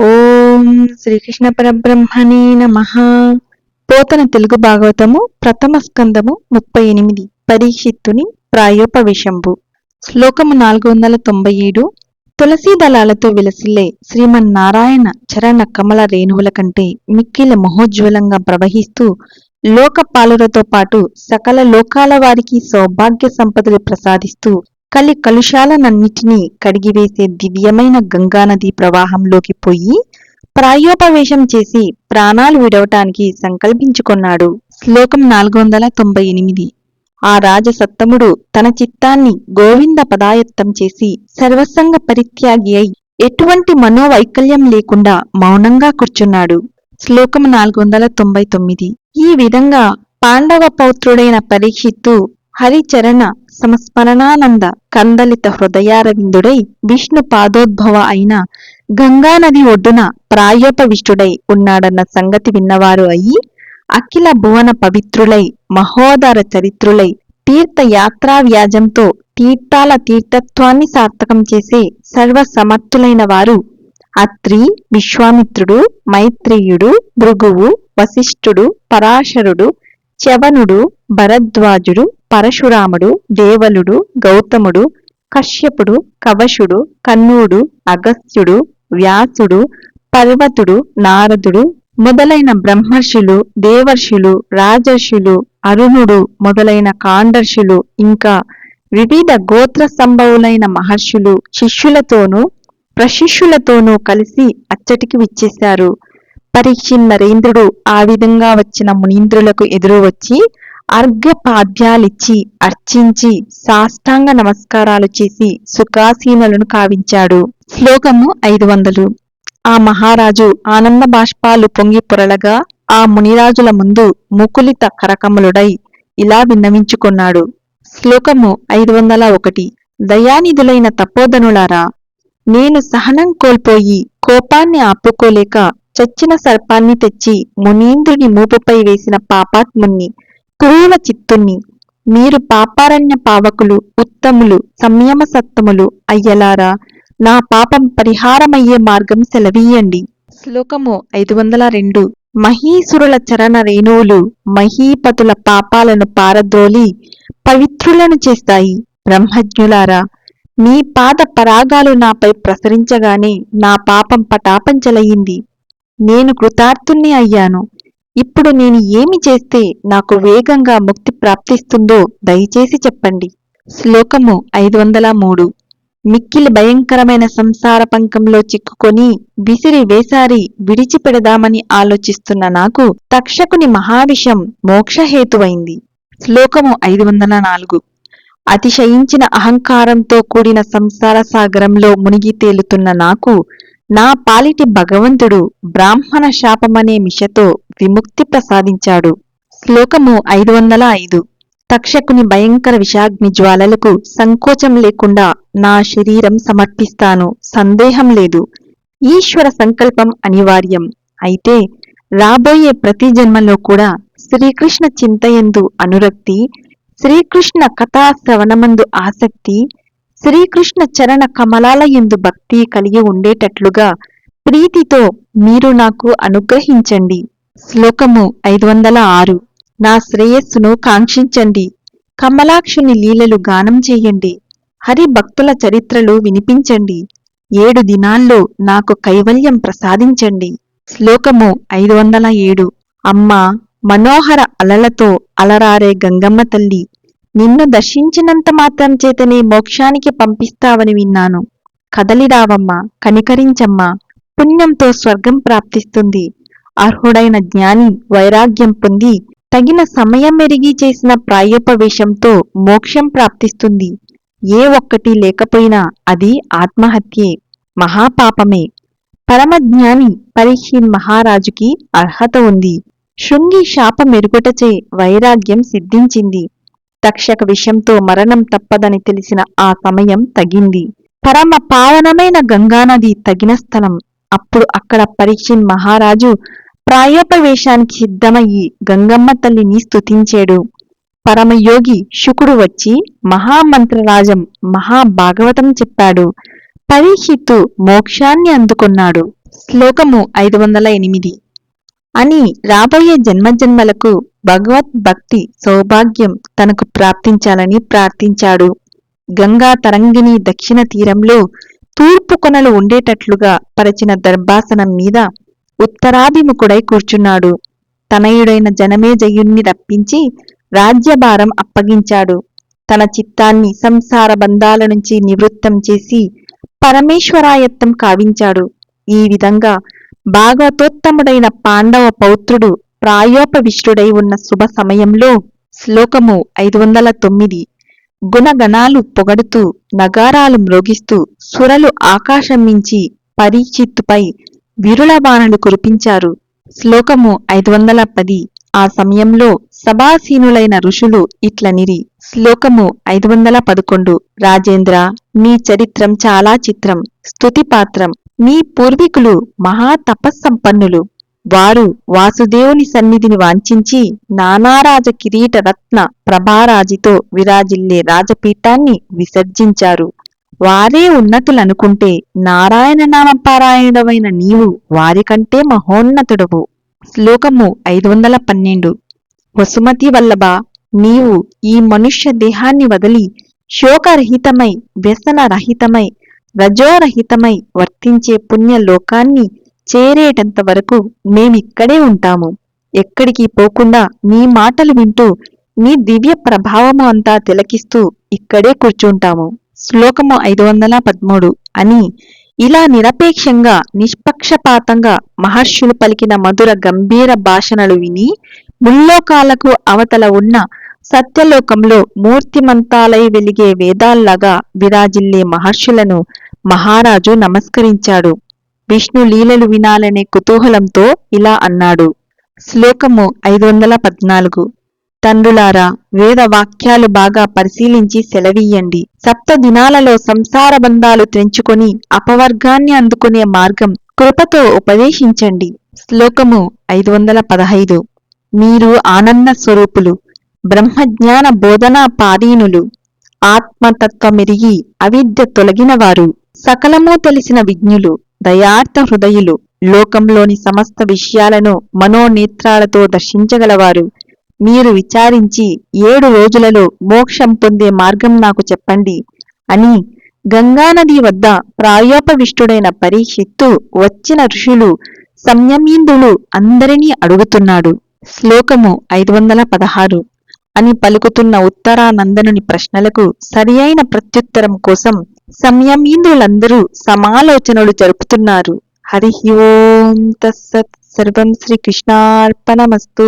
ఓం శ్రీకృష్ణ పరబ్రహ్మణే నమ. పోతన తెలుగు భాగవతము ప్రథమ స్కందము ముప్పై ఎనిమిది. పరీక్షిత్తుని ప్రాయోపవిశంభు శ్లోకము నాలుగు వందల తొంభై ఏడు. తులసీ దళాలతో విలసిల్లే శ్రీమన్నారాయణ చరణ కమల రేణువుల కంటే మిక్కిల మహోజ్వలంగా ప్రవహిస్తూ లోకపాలరతో పాటు సకల లోకాల వారికి సౌభాగ్య సంపదలు ప్రసాదిస్తూ కలి కలుషాలనన్నిటినీ కడిగివేసే దివ్యమైన గంగానది ప్రవాహంలోకి పోయి ప్రాయోపవేశం చేసి ప్రాణాలు విడవటానికి సంకల్పించుకొన్నాడు. శ్లోకం నాలుగు వందల తొంభై ఎనిమిది. ఆ రాజసత్తముడు తన చిత్తాన్ని గోవింద పదాయత్తం చేసి సర్వసంగ పరిత్యాగి అయి ఎటువంటి మనోవైకల్యం లేకుండా మౌనంగా కూర్చున్నాడు. శ్లోకం నాలుగు వందల తొంభై తొమ్మిది. ఈ విధంగా పాండవ పౌత్రుడైన పరీక్షిత్తు హరిచరణ సంస్మరణానంద కందలిత హృదయారవిందుడై విష్ణు పాదోద్భవ అయిన గంగానది ఒడ్డున ప్రాయోపవిష్టుడై ఉన్నాడన్న సంగతి విన్నవారు అయి అఖిల భువన పవిత్రులై మహోదర చరిత్రులై తీర్థయాత్రా వ్యాజంతో తీర్థాల తీర్థత్వాన్ని సార్థకం చేసే సర్వసమర్థులైన వారు అత్రి విశ్వామిత్రుడు మైత్రేయుడు భృగువు వశిష్ఠుడు పరాశరుడు చవనుడు భరద్వాజుడు పరశురాముడు దేవలుడు గౌతముడు కశ్యపుడు కవశుడు కన్నుడు అగస్త్యుడు వ్యాసుడు పర్వతుడు నారదుడు మొదలైన బ్రహ్మర్షులు దేవర్షులు రాజర్షులు అరుణుడు మొదలైన కాండర్షులు ఇంకా వివిధ గోత్ర సంభవులైన మహర్షులు శిష్యులతోనూ ప్రశిష్యులతోనూ కలిసి అచ్చటికి విచ్చేశారు. పరీక్షిన్ నరేంద్రుడు ఆ విధంగా వచ్చిన మునీంద్రులకు ఎదురు వచ్చి అర్ఘపాద్యాలిచ్చి అర్చించి సాష్టాంగ నమస్కారాలు చేసి సుఖాసీనులను కావించాడు. శ్లోకము ఐదు వందలు. ఆ మహారాజు ఆనంద బాష్పాలు పొంగి పొరలగా ఆ మునిరాజుల ముందు ముకులిత కరకములుడై ఇలా విన్నవించుకున్నాడు. శ్లోకము ఐదు వందల ఒకటి. దయానిధులైన తపోధనులారా నేను సహనం కోల్పోయి కోపాన్ని ఆపుకోలేక చచ్చిన సర్పాన్ని తెచ్చి మునీంద్రుని మూపుపై వేసిన పాపాత్ముణ్ణి క్రూర చిత్తుణ్ణి మీరు పాపారణ్య పావకులు ఉత్తములు సంయమ సత్తములు అయ్యలారా? నా పాపం పరిహారమయ్యే మార్గం సెలవీయండి. శ్లోకము ఐదు వందల రెండు. మహీసురుల చరణ రేణువులు మహీపతుల పాపాలను పారద్రోలి పవిత్రులను చేస్తాయి. బ్రహ్మజ్ఞులారా మీ పాద పరాగాలు నాపై ప్రసరించగానే నా పాపం పటాపంచలయ్యింది నేను కృతార్థుణ్ణి అయ్యాను. ఇప్పుడు నేను ఏమి చేస్తే నాకు వేగంగా ముక్తి ప్రాప్తిస్తుందో దయచేసి చెప్పండి. శ్లోకము ఐదు వందల మూడు. మిక్కిలి భయంకరమైన సంసార పంకంలో చిక్కుకొని విసిరి వేసారి విడిచిపెడదామని ఆలోచిస్తున్న నాకు తక్షకుని మహావిషం మోక్షహేతువైంది. శ్లోకము ఐదు వందల నాలుగు. అతిశయించిన అహంకారంతో కూడిన సంసార సాగరంలో మునిగి తేలుతున్న నాకు నా పాలిటి భగవంతుడు బ్రాహ్మణ శాపమనే మిషతో విముక్తి ప్రసాదించాడు. శ్లోకము ఐదు వందల ఐదు. తక్షకుని భయంకర విషాగ్ని జ్వాలలకు సంకోచం లేకుండా నా శరీరం సమర్పిస్తాను. సందేహం లేదు. ఈశ్వర సంకల్పం అనివార్యం. అయితే రాబోయే ప్రతి జన్మలో కూడా శ్రీకృష్ణ చింతయందు అనురక్తి శ్రీకృష్ణ కథా శ్రవణమందు ఆసక్తి శ్రీకృష్ణ చరణ కమలాల ఎందు భక్తి కలిగి ఉండేటట్లుగా ప్రీతితో మీరు నాకు అనుగ్రహించండి. శ్లోకము ఐదు వందల ఆరు. నా శ్రేయస్సును కాంక్షించండి. కమలాక్షుని లీలలు గానం చేయండి. హరి భక్తుల చరిత్రలు వినిపించండి. ఏడు దినాల్లో నాకు కైవల్యం ప్రసాదించండి. శ్లోకము ఐదు వందల ఏడు. అమ్మా మనోహర అలలతో అలరారే గంగమ్మ తల్లి నిన్ను దర్శించినంత మాత్రం చేతనే మోక్షానికి పంపిస్తావని విన్నాను. కదలిరావమ్మా కనికరించమ్మా పుణ్యంతో స్వర్గం ప్రాప్తిస్తుంది. అర్హుడైన జ్ఞాని వైరాగ్యం పొంది తగిన సమయం మెరిగి చేసిన ప్రాయోపవేశంతో మోక్షం ప్రాప్తిస్తుంది. ఏ ఒక్కటి లేకపోయినా అది ఆత్మహత్యే మహాపాపమే. పరమజ్ఞాని పరీక్షిన్ మహారాజుకి అర్హత ఉంది. శృంగి శాప మెరుగుటచే వైరాగ్యం సిద్ధించింది. తక్షక విషంతో మరణం తప్పదని తెలిసిన ఆ సమయం తగింది. పరమ పావనమైన గంగానది తగిన స్థలం. అప్పుడు అక్కడ పరీక్షిన్ మహారాజు ప్రాయోపవేశానికి సిద్ధమయ్యి గంగమ్మ తల్లిని స్తుతించాడు. పరమయోగి శుకుడు వచ్చి మహామంత్రరాజం మహాభాగవతం చెప్పాడు. పరీక్షిత్తు మోక్షాన్ని అందుకున్నాడు. శ్లోకము ఐదు వందల ఎనిమిది. అని రాబోయే జన్మజన్మలకు భగవత్ భక్తి సౌభాగ్యం తనకు ప్రాప్తించాలని ప్రార్థించాడు. గంగా తరంగిణి దక్షిణ తీరంలో తూర్పు కొనలు ఉండేటట్లుగా పరచిన దర్భాసనం మీద ఉత్తరాభిముఖుడై కూర్చున్నాడు. తనయుడైన జనమేజయుణ్ణి రప్పించి రాజ్యభారం అప్పగించాడు. తన చిత్తాన్ని సంసార బంధాల నుంచి నివృత్తం చేసి పరమేశ్వరాయత్తం కావించాడు. ఈ విధంగా భాగవతోత్తముడైన పాండవ పౌత్రుడు ప్రాయోపవిష్టుడై ఉన్న శుభ సమయంలో శ్లోకము ఐదు వందల తొమ్మిది గుణగణాలు పొగడుతూ నగారాలు మ్రోగిస్తూ సురలు ఆకాశం మించి పరీక్షిత్తుపై విరులబాణలు కురిపించారు. శ్లోకము ఐదు వందల పది ఆ సమయంలో సభాసీనులైన ఋషులు ఇట్లనిరి. శ్లోకము ఐదు వందల పదకొండు రాజేంద్ర నీ చరిత్రం చాలా చిత్రం స్తుతిపాత్రం. మీ పూర్వీకులు మహా తపస్సంపన్నులు. వారు వాసుదేవుని సన్నిధిని వాంఛించి నానారాజ కిరీట రత్న ప్రభారాజితో విరాజిల్లే రాజపీఠాన్ని విసర్జించారు. వారే ఉన్నతులనుకుంటే నారాయణ నామపారాయణమైన నీవు వారికంటే మహోన్నతుడవు. శ్లోకము ఐదు వందల పన్నెండు వసుమతి వల్లభ నీవు ఈ మనుష్య దేహాన్ని వదిలి శోకరహితమై వ్యసనరహితమై రజోరహితమై వర్తించే పుణ్య లోకాన్ని చేరేటంత వరకు మేమిక్కడే ఉంటాము. ఎక్కడికి పోకుండా నీ మాటలు వింటూ నీ దివ్య ప్రభావము అంతా తిలకిస్తూ ఇక్కడే కూర్చుంటాము. శ్లోకము ఐదు వందల పదమూడు అని ఇలా నిరపేక్షంగా నిష్పక్షపాతంగా మహర్షులు పలికిన మధుర గంభీర భాషణలు విని ముల్లోకాలకు అవతల ఉన్న సత్యలోకంలో మూర్తిమంతాలై వెలిగే వేదాల్లాగా విరాజిల్లే మహర్షులను మహారాజు నమస్కరించాడు. విష్ణు లీలలు వినాలనే కుతూహలంతో ఇలా అన్నాడు. శ్లోకము ఐదు వందల పద్నాలుగు తండ్రులారా వేద వాక్యాలు బాగా పరిశీలించి సెలవీయండి సప్త దినాలలో సంసార బంధాలు తెంచుకొని అపవర్గాన్ని అందుకునే మార్గం కృపతో ఉపదేశించండి. శ్లోకము ఐదు వందల పదహైదు మీరు ఆనంద స్వరూపులు బ్రహ్మజ్ఞాన బోధనా పాదీనులు ఆత్మతత్వమెరిగి అవిద్య తొలగినవారు సకలము తెలిసిన విజ్ఞులు దయార్థ హృదయులు లోకంలోని సమస్త విషయాలను మనోనేత్రాలతో దర్శించగలవారు. మీరు విచారించి ఏడు రోజులలో మోక్షం పొందే మార్గం నాకు చెప్పండి అని గంగానది వద్ద ప్రాయోపవిష్టుడైన పరీక్షిత్తు వచ్చిన ఋషులు సంయమీంద్రులు అందరినీ అడుగుతున్నాడు. శ్లోకము ఐదు వందల పదహారు అని పలుకుతున్న ఉత్తరానందనుని ప్రశ్నలకు సరియైన ప్రత్యుత్తరం కోసం సంయమీంద్రులందరూ సమాలోచనలు జరుపుతున్నారు. హరి ఓం తస్సత్. సర్వం శ్రీ కృష్ణార్పణమస్తు